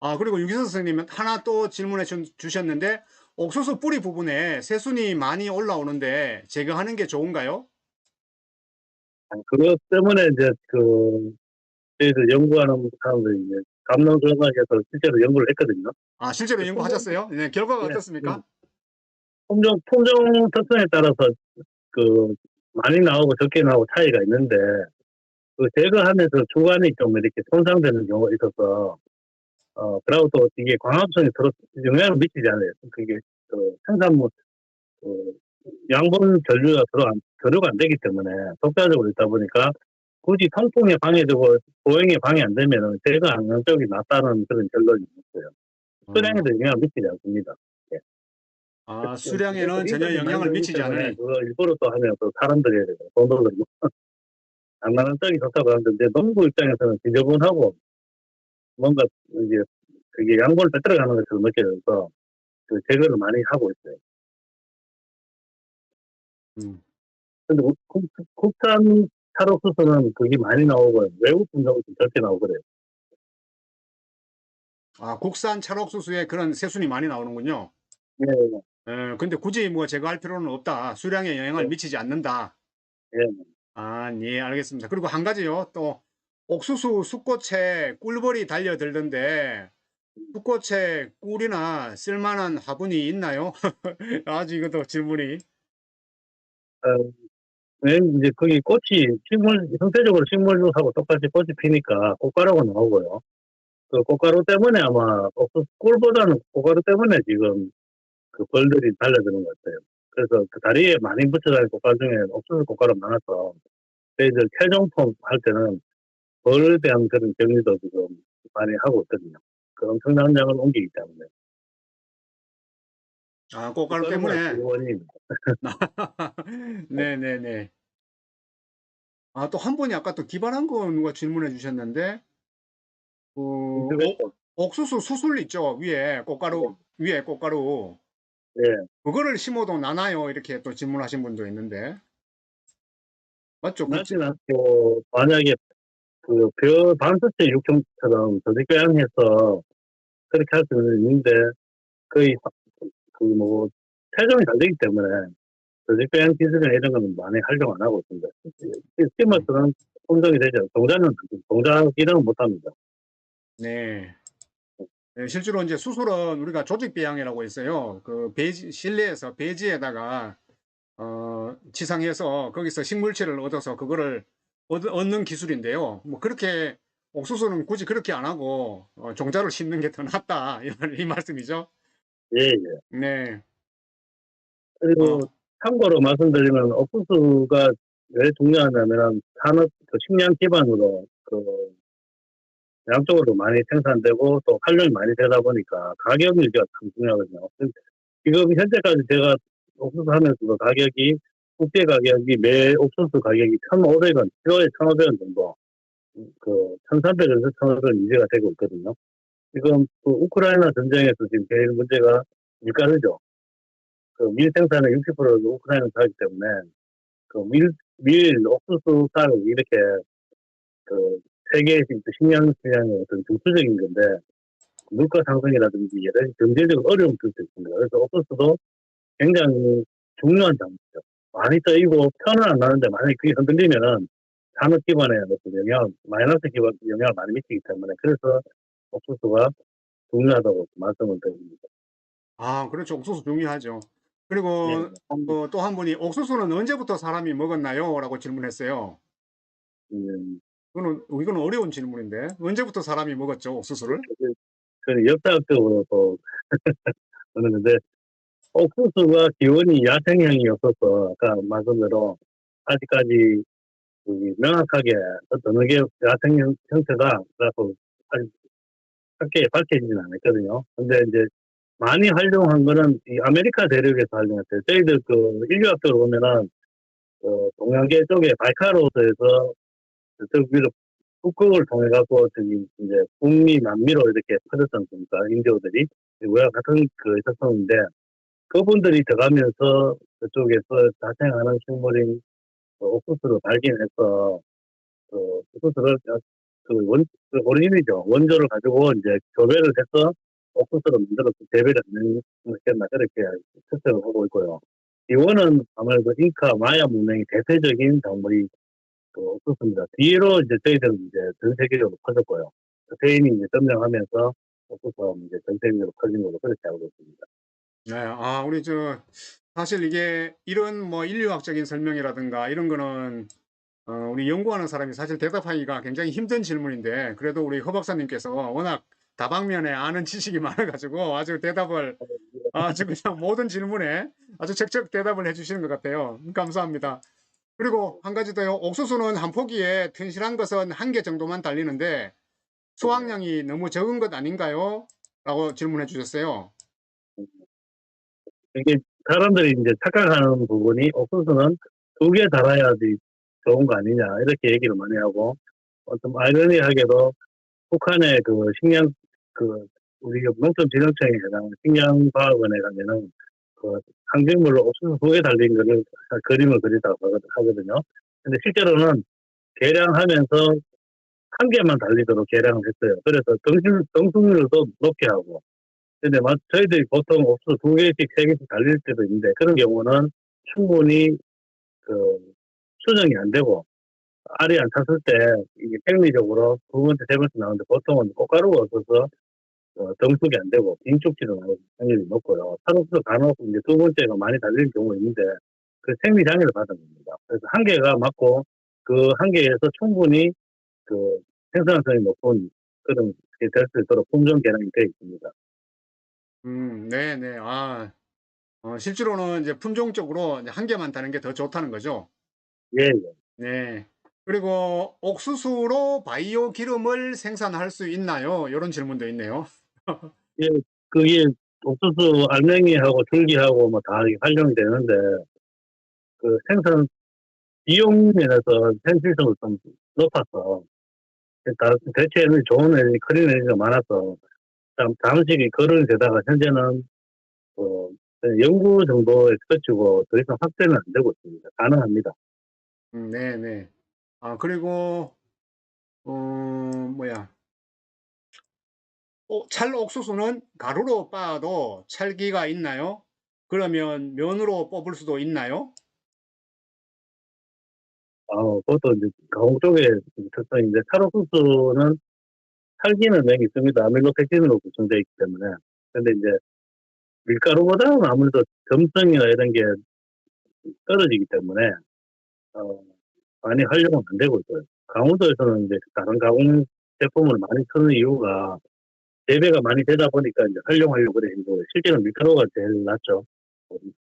아, 그리고 유기선 선생님은 하나 또 질문해 주- 주셨는데, 옥수수 뿌리 부분에 새순이 많이 올라오는데 제거하는 게 좋은가요? 그것 때문에 이제 그 저희들 연구하는 사람들이 이제 감농정학에서 실제로 연구를 했거든요. 아, 실제로 그 연구하셨어요? 네, 결과가 네, 어떻습니까? 품종 품종 특성에 따라서 그 많이 나오고 적게 나오고 차이가 있는데 그 제거하면서 주관이 좀 이렇게 손상되는 경우가 있어서 어 그리고 또 이게 광합성이 서로 영향을 미치지 않아요. 그게 그 생산물 그 양분 전류가 서로 안, 교류가 안 되기 때문에 독자적으로 있다 보니까 굳이 통풍에 방해되고 보행에 방해 안 되면은 제거 안정적이 낫다는 그런 결론이 있어요. 수량에도 영향을 미치지 않습니다. 아, 수량에는 전혀 영향을 미치지 않으니. 그거 일부러 또 하면 또 사람들이 돈도 들고 장난은 떡이 좋다고 하는데 농부 입장에서는 지저분하고 뭔가 이제 그게 양분을 빼들어가는 것처럼 느껴져서 그 제거를 많이 하고 있어요. 음. 근데 국- 국- 국산 찰옥수수는 그게 많이 나오고 외국 품종은 좀 적게 나오고 그래요. 아, 국산 찰옥수수에 그런 새순이 많이 나오는군요. 예, 에, 근데 굳이 뭐 제거할 필요는 없다. 수량에 영향을 네. 미치지 않는다. 예. 아, 예, 알겠습니다. 그리고 한 가지요. 또 옥수수 숯꽃에 꿀벌이 달려들던데 숯꽃에 꿀이나 쓸만한 화분이 있나요? 아주 이것도 질문이. 어, 왜 이제 거기 꽃이 식물 형태적으로 식물하고 똑같이 꽃이 피니까 꽃가루가 나오고요. 그 꽃가루 때문에 아마 옥수수 꿀보다는 꽃가루 때문에 지금 그 벌들이 달려드는 것 같아요. 그래서 그 다리에 많이 붙여다니는 꽃가루 중에 옥수수 꽃가루 많아서 저희들 최종품 할 때는 벌에 대한 그런 격리도 지금 많이 하고 있거든요. 그 엄청난 양을 옮기기 때문에. 아, 꽃가루 때문에. 원인 네네네. 아, 또 한 분이 아까 또 기발한 거 누가 질문해 주셨는데, 그, 옥- 옥수수 수술 있죠? 위에 꽃가루, 위에 꽃가루. 예. 그거를 심어도 나나요? 이렇게 또 질문하신 분도 있는데. 맞죠? 그 나진 않고 만약에 그 벼 반스체 육형처럼 조직교양해서 그렇게 할 수는 있는데 거의 그뭐 체중이 잘 되기 때문에 조직교양 기술이나 이런 거는 많이 활용 안 하고 있습니다. 스팀머스는 품종이 되죠. 동자는 동자 기능은 못합니다. 네. 네, 실제로 이제 수술은 우리가 조직 배양이라고 있어요. 그 배지, 실내에서 배지에다가 어, 치상해서 거기서 식물체를 얻어서 그거를 얻, 얻는 기술인데요. 뭐 그렇게 옥수수는 굳이 그렇게 안 하고 어, 종자를 심는 게 더 낫다 이, 말- 이 말씀이죠. 예, 예. 네. 그리고 어. 참고로 말씀드리면 옥수수가 왜 중요하냐면 산업 그 식량 기반으로 그 양쪽으로 많이 생산되고 또 활용이 많이 되다 보니까 가격 유지가 참 중요하거든요. 지금 현재까지 제가 옥수수 하면서도 가격이 국제 가격이 매 옥수수 가격이 1,500원, 키로에 1,500원 정도 그 1,300에서 1,500원 유지가 되고 있거든요. 지금 그 우크라이나 전쟁에서 지금 제일 문제가 밀가루죠. 그 밀 생산의 60%를 우크라이나에서 하기 때문에 그 밀, 밀, 옥수수, 쌀 이렇게 그 세계의 지금 식량 시장의 어떤 중추적인 건데 물가 상승이라든지 여러 가지 경제적 어려움이 들수 있습니다. 그래서 옥수수도 굉장히 중요한 작물이죠. 많이 떠이고 편은 안 나는데 만약에 그게 흔들리면은 산업 기반에 어떤 영향, 마이너스 기반 영향을 많이 미치기 때문에 그래서 옥수수가 중요하다고 말씀을 드립니다. 아, 그렇죠. 옥수수 중요하죠. 그리고 예. 어, 또한 분이 옥수수는 언제부터 사람이 먹었나요? 라고 질문했어요. 음, 이거는, 이거는 어려운 질문인데 언제부터 사람이 먹었죠? 옥수수를? 그 역사학적으로 또 그러는데 옥수수가 기원이 야생형이었어서 아까 말씀대로 아직까지 그 명확하게 어느 게 야생 형- 형태다 라고 확실히 밝혀지지는 않았거든요. 근데 이제 많이 활용한 거는 이 아메리카 대륙에서 활용했어요. 저희들 그 인류학적으로 보면은 그 동양계 쪽에 바이카로스에서 저쪽 위로 북극을 통해 갖고 저기 이제 북미 남미로 이렇게 퍼졌지 않습니까? 인디오들이 우리가 같은 그 혈통인데 그분들이 들어가면서 그쪽에서 자생하는 식물인 그 옥수수를 발견해서 그 옥수수를 그 원, 그 오리진이죠. 원조를 가지고 이제 교배를 해서 옥수수를 만들어서 재배를 하는 것이나 그렇게 특색을 하고 있고요. 이원은 아무래도 잉카 마야 문명의 대표적인 작물이 그 옥수수입니다. 뒤로 이제 저희들은 이제 전 세계적으로 퍼졌고요. 스페인이 이제 점령하면서 옥수수가 이제 전 세계적으로 퍼진 걸로 그렇게 알고 있습니다. 네, 아, 우리 저 사실 이게 이런 뭐 인류학적인 설명이라든가 이런 거는 어, 우리 연구하는 사람이 사실 대답하기가 굉장히 힘든 질문인데 그래도 우리 허 박사님께서 워낙 다방면에 아는 지식이 많아가지고 아주 대답을 아주 그냥 모든 질문에 아주 적적 대답을 해주시는 것 같아요. 감사합니다. 그리고 한 가지 더요. 옥수수는 한 포기에 튼실한 것은 한 개 정도만 달리는데 수확량이 너무 적은 것 아닌가요? 라고 질문해 주셨어요. 이게 사람들이 이제 착각하는 부분이 옥수수는 두 개 달아야지 좋은 거 아니냐 이렇게 얘기를 많이 하고 어, 좀 아이러니하게도 북한의 그 식량 그 우리 농촌진흥청에 해당하는 식량과학원에 가면은 그 항생물로 옥수수 두개 달린 거를 그림을 그리다고 하거든- 하거든요. 근데 실제로는 계량하면서 한 개만 달리도록 계량을 했어요. 그래서 등심, 등수율도 높게 하고 근데 막 저희들이 보통 옥수수 두 개씩 세 개씩 달릴 때도 있는데 그런 경우는 충분히 그 수정이 안 되고 알이 안 찼을 때 이게 생리적으로 두 번째 세 번째 나오는데 보통은 꽃가루가 없어서 어, 등속이 안 되고 빈축지도 나올 확률이 높고요. 산옥수 간혹 이제 두 번째가 많이 달리는 경우가 있는데 그 생리 장애를 받은 겁니다. 그래서 한 개가 맞고 그 한 개에서 충분히 그 생산성이 높은 그런 게 될 수 있도록 품종 개량이 되어 있습니다. 음, 네네. 아, 어, 실제로는 이제 품종적으로 이제 한 개만 다는 게 더 좋다는 거죠. 예, 예. 네. 그리고 옥수수로 바이오 기름을 생산할 수 있나요? 이런 질문도 있네요. 그게 옥수수 알맹이하고 줄기하고 뭐다 활용이 되는데 그 생산 비용 면에서 현실성을 좀 높아서 다- 대체 에너지 좋은 에너지, 클린 에너지가 많아서 참 잠시 거론이 되다가 현재는 어, 연구 정도에 그치고 더 이상 확대는 안 되고 있습니다. 가능합니다. 음, 네 네. 아, 그리고, 어, 뭐야. 어, 찰 옥수수는 가루로 빻아도 찰기가 있나요? 그러면 면으로 뽑을 수도 있나요? 아, 그것도 이제 가공 쪽에 특성인데 찰옥수수는 살기는 맥이 있습니다. 아밀로펙틴으로 구성되어 있기 때문에. 근데 이제 밀가루보다는 아무래도 점성이나 이런 게 떨어지기 때문에 어, 많이 활용은 안 되고 있어요. 강원도에서는 이제 다른 가공 제품을 많이 쓰는 이유가 재배가 많이 되다 보니까 이제 활용하려고 그래 고 실제는 밀가루가 제일 낫죠.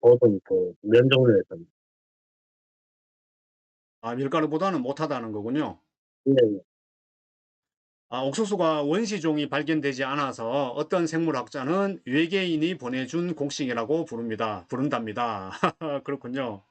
보통 그 면 종류에서는. 아, 밀가루보다는 못하다는 거군요. 예, 아, 옥수수가 원시종이 발견되지 않아서 어떤 생물학자는 외계인이 보내준 곡식이라고 부릅니다. 부른답니다. 그렇군요.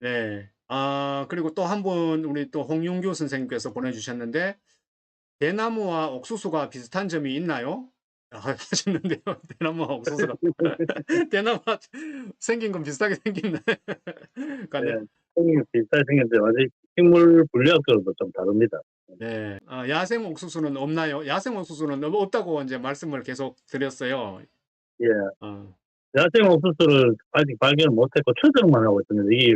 네. 아, 그리고 또 한 분 우리 또 홍윤규 선생님께서 보내주셨는데 대나무와 옥수수가 비슷한 점이 있나요? 아, 하셨는데요. 대나무와 옥수수가 대나무가 생긴 건 비슷하게 생긴 같네요. 네. 생긴 비슷하게 생겼는데 아직 식물 분류학적으로도 좀 다릅니다. 네. 아, 야생 옥수수는 없나요? 야생 옥수수는 없다고 이제 말씀을 계속 드렸어요. 예. 어, 야생 옥수수를 아직 발견을 못했고 추정만 하고 있습니다. 이게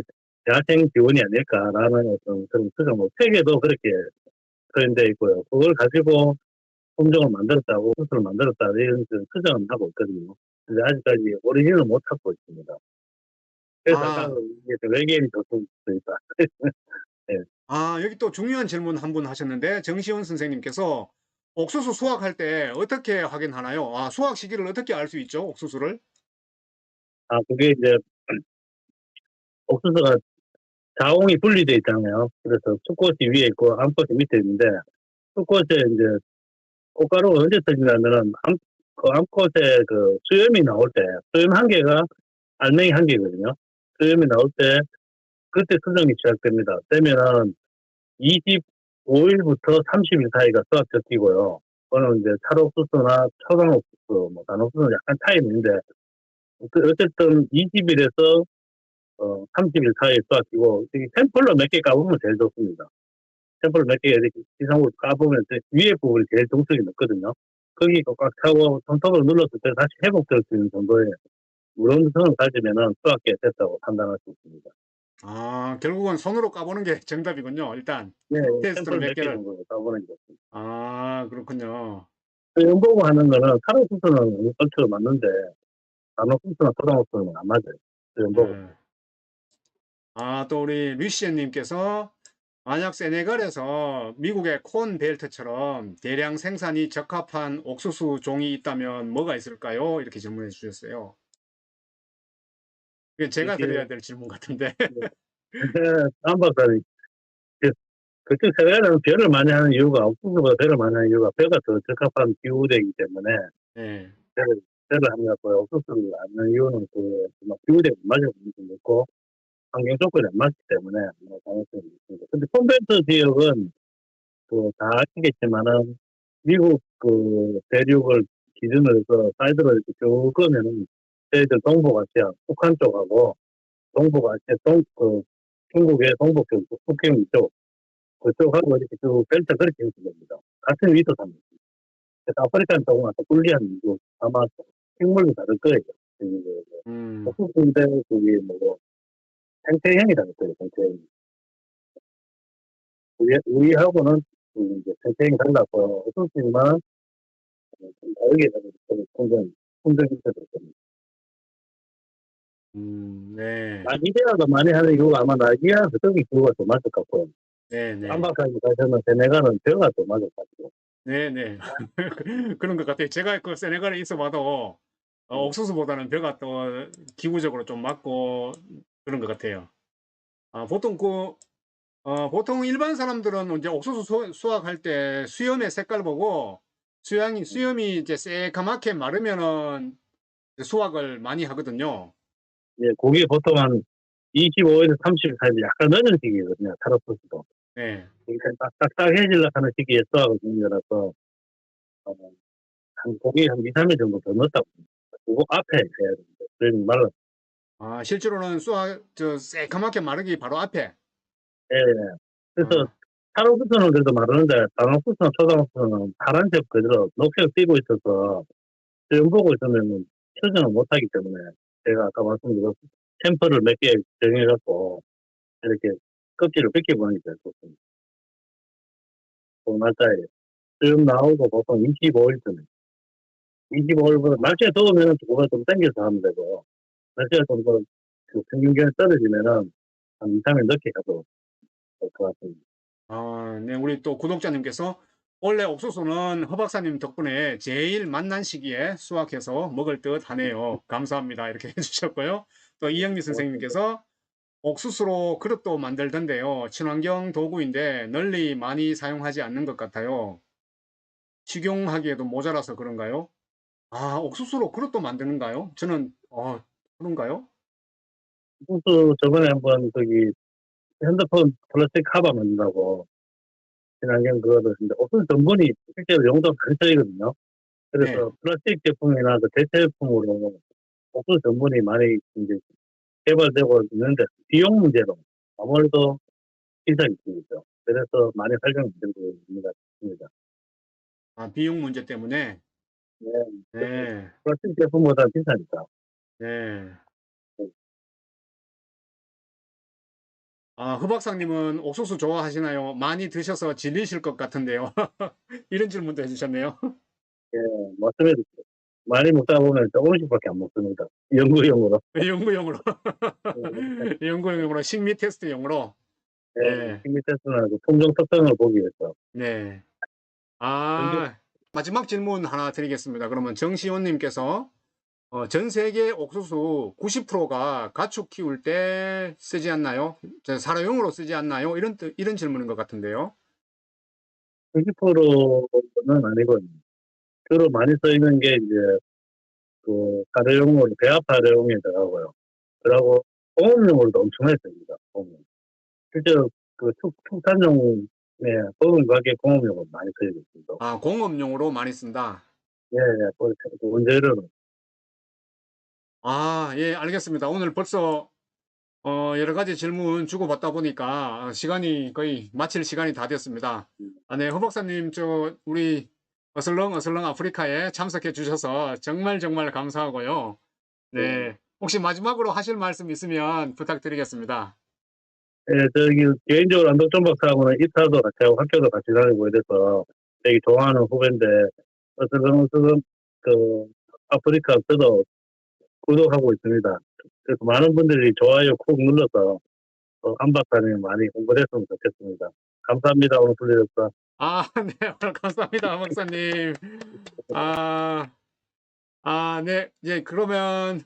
야생 지원이 아닐까라는 어떤 그런 추정, 뭐 책에도 그렇게 표현되어 있고요. 그걸 가지고 품종을 만들었다고, 옥수수를 만들었다 이런 그런 추정은 하고 있거든요. 근데 아직까지 오리진을 못 찾고 있습니다. 그래서 아. 아까 이게 외계인이 좋을 수 있다. 아, 여기 또 중요한 질문 한 분 하셨는데 정시훈 선생님께서 옥수수 수확할 때 어떻게 확인하나요? 아, 수확 시기를 어떻게 알 수 있죠? 옥수수를? 아, 그게 이제 옥수수가 자홍이 분리되어 있잖아요. 그래서 수꽃이 위에 있고 암꽃이 밑에 있는데 수꽃에 이제 꽃가루가 언제 터지냐면은 암, 그 암꽃에 그 수염이 나올 때 수염 한 개가 알맹이 한 개거든요. 수염이 나올 때 그때 수정이 시작됩니다. 되면은 25일부터 30일 사이가 수확 적기고요. 그거는 이제 찰옥수수나 초강옥수수, 뭐 단옥수수는 약간 차이는 있는데 그 어쨌든 20일에서 어, 30일 사이에 이 샘플로 몇 개 까보면 제일 좋습니다. 샘플 몇개 이렇게 지상으로 까보면 저 위에 부분이 제일 동속이 높거든요. 거기 꽉 차고 손톱으로 눌렀을 때 다시 회복될 수 있는 정도의 무런성을 가지면은 수학계 됐다고 판단할 수 있습니다. 아, 결국은 손으로 까보는 게 정답이군요. 일단. 네, 테스트를 샘플 몇 몇 개 개를. 정도 까보는 게. 아, 그렇군요. 그 연보고 하는 거는 카로수스는 설치가 맞는데 단호수스나 토당호수는 안 맞아요. 그 연보고. 네. 아, 또 우리 류시엔님께서 만약 세네갈에서 미국의 콘 벨트처럼 대량 생산이 적합한 옥수수 종이 있다면 뭐가 있을까요? 이렇게 질문해 주셨어요. 이게 제가 이게- 드려야 될 질문 같은데. 안 박사님, 그, 그쪽 세계는 별을 많이 하는 이유가 옥수수보다 별을 많이 하는 이유가 벼가 더 적합한 기후대이기 때문에 네. 별을 하는 거고요. 옥수수를 하는 이유는 그 정말 기후대가 맞을 수도 있고 환경 조건이 안 맞기 때문에 뭐 가능성이 있습니다. 근데 콘벤트 지역은 그다 아시겠지만은 미국 그 대륙을 기준으로 해서 사이드로 이렇게 쭉 끄면은 저희들 동북아시아 북한 쪽하고 동북아시아 동, 그 중국의 동북 쪽, 북경 쪽, 그쪽하고 이렇게 쭉 벨트 그렇게 형성 됩니다. 같은 위도 삽니다. 그래서 아프리카 쪽은 아까 불리한 이유, 아마 식물도 다를 거예요. 그, 음, 옥수수인데 그게 뭐, 생태형이 다를 거예요, 생태형. 우리, 우리하고는 그 이제 생태형이 달랐고, 옥수수만 좀 다르게 다르고, 풍전, 풍전 기체도 있습니다. 음, 네. 나이지리아가 많이 하는 이유가 아마 나이지리아 그쪽이 기후가 더 맞을 것 같고요. 네, 네. 한박하게 가서는 세네갈은 벼가 더 맞을 것 같아요. 네, 네. 그런 것 같아요. 제가 그 세네갈에 있어 봐도 어, 옥수수보다는 벼가 또 기후적으로 좀 맞고 그런 것 같아요. 아, 보통 그 어, 보통 일반 사람들은 이제 옥수수 수- 수확할 때 수염의 색깔 보고 수양이 수염이 이제 새까맣게 마르면은 수확을 많이 하거든요. 예, 그게 보통 한 25에서 30 사이 약간 늦은 시기거든요. 타로프스도. 네. 그러니까 딱, 딱딱해지려 하는 시기에 수확을 중이라서, 어, 한, 고기 한 2, 3일 정도 더 넣었다고. 그거 앞에 해야 됩니다. 그러면 말라. 아, 실제로는 수확 저 새까맣게 마르기 바로 앞에. 예, 예. 그래서 아, 타로프스는 그래도 마르는데, 다랑프스나 초당프스는 파란색 그대로 녹색 띄고 있어서, 지금 보고 있으면 표정을 못하기 때문에, 제가 아까 말씀드린 템플을 몇 개 정해갖고, 이렇게 껍질을 벗겨보는 게 제일 좋습니다. 그 날짜에. 지금 나오고 보통 25일쯤에. 25일보다 날씨가 더우면 그거 좀 당겨서 하면 되고, 날씨가 좀 더, 그 평균기온이 떨어지면은 한 2, 3일 늦게 가도 될 것 같습니다. 아, 네, 우리 또 구독자님께서 원래 옥수수는 허 박사님 덕분에 제일 만난 시기에 수확해서 먹을 듯 하네요. 감사합니다. 이렇게 해주셨고요. 또 이영미 선생님께서 옥수수로 그릇도 만들던데요. 친환경 도구인데 널리 많이 사용하지 않는 것 같아요. 식용하기에도 모자라서 그런가요? 아, 옥수수로 그릇도 만드는가요? 저는, 어, 그런가요? 옥수수 저번에 한번 저기 핸드폰 플라스틱 커버 만든다고 친환경 했는데 옥수수 전분이 실제로 용도가 큰 차이거든요. 그래서 플라스틱 제품이나 그 대체품으로 옥수수 전분이 많이 이제 개발되고 있는데 비용 문제로 아무래도 비싸게 있죠. 그래서 많이 활용이 되고 같습니다. 아, 비용 문제 때문에. 네, 네, 플라스틱 제품보다 비싸니까. 네. 아, 허박사님은 옥수수 좋아하시나요? 많이 드셔서 질리실 것 같은데요. 이런 질문도 해주셨네요. 예, 말씀해도 많이 먹다 보면 조금씩밖에 안 먹습니다. 연구용으로. 연구용으로, 연구용으로, 식미 테스트용으로. 네. 예, 식미 테스트나 그 품종 특성을 보기 위해서. 네. 아, 마지막 질문 하나 드리겠습니다. 그러면 정시원님께서 어, 전 세계 옥수수 90%가 가축 키울 때 쓰지 않나요? 저 사료용으로 쓰지 않나요? 이런 뜻- 이런 질문인 것 같은데요. 90%는 아니고, 주로 많이 쓰이는 게 이제, 그, 사료용으로, 배합 사료용에 들어가고요. 그리고 공업용으로도 엄청나게 씁니다. 공업. 실제로 그 축, 축산용에 버금 가게 공업용으로 많이 쓰이고 있습니다. 아, 공업용으로 많이 쓴다. 예, 예, 그 원재료는. 아, 예, 알겠습니다. 오늘 벌써 어, 여러 가지 질문 주고받다 보니까 어, 시간이 거의 마칠 시간이 다 됐습니다. 아, 네, 허 박사님, 저, 우리 어슬렁 어슬렁 아프리카에 참석해 주셔서 정말 정말 감사하고요. 네, 혹시 마지막으로 하실 말씀 있으면 부탁드리겠습니다. 예, 저기 개인적으로 안덕준 박사하고는 이타도 같이 하고 학교도 같이 다니고 이래서 되게 좋아하는 후배인데 어서금 어서금 그 아프리카 저도 구독하고 있습니다. 그래서 많은 분들이 좋아요 콕 눌러서 어, 안 박사님 많이 홍보됐으면 좋겠습니다. 감사합니다 오늘 불러주셔서. 아, 네, 오늘 감사합니다, 허 박사님. 아, 아, 네, 예, 그러면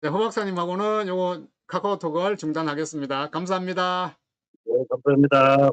네, 허 박사님하고는 요거 카카오톡을 중단하겠습니다. 감사합니다. 네, 감사합니다.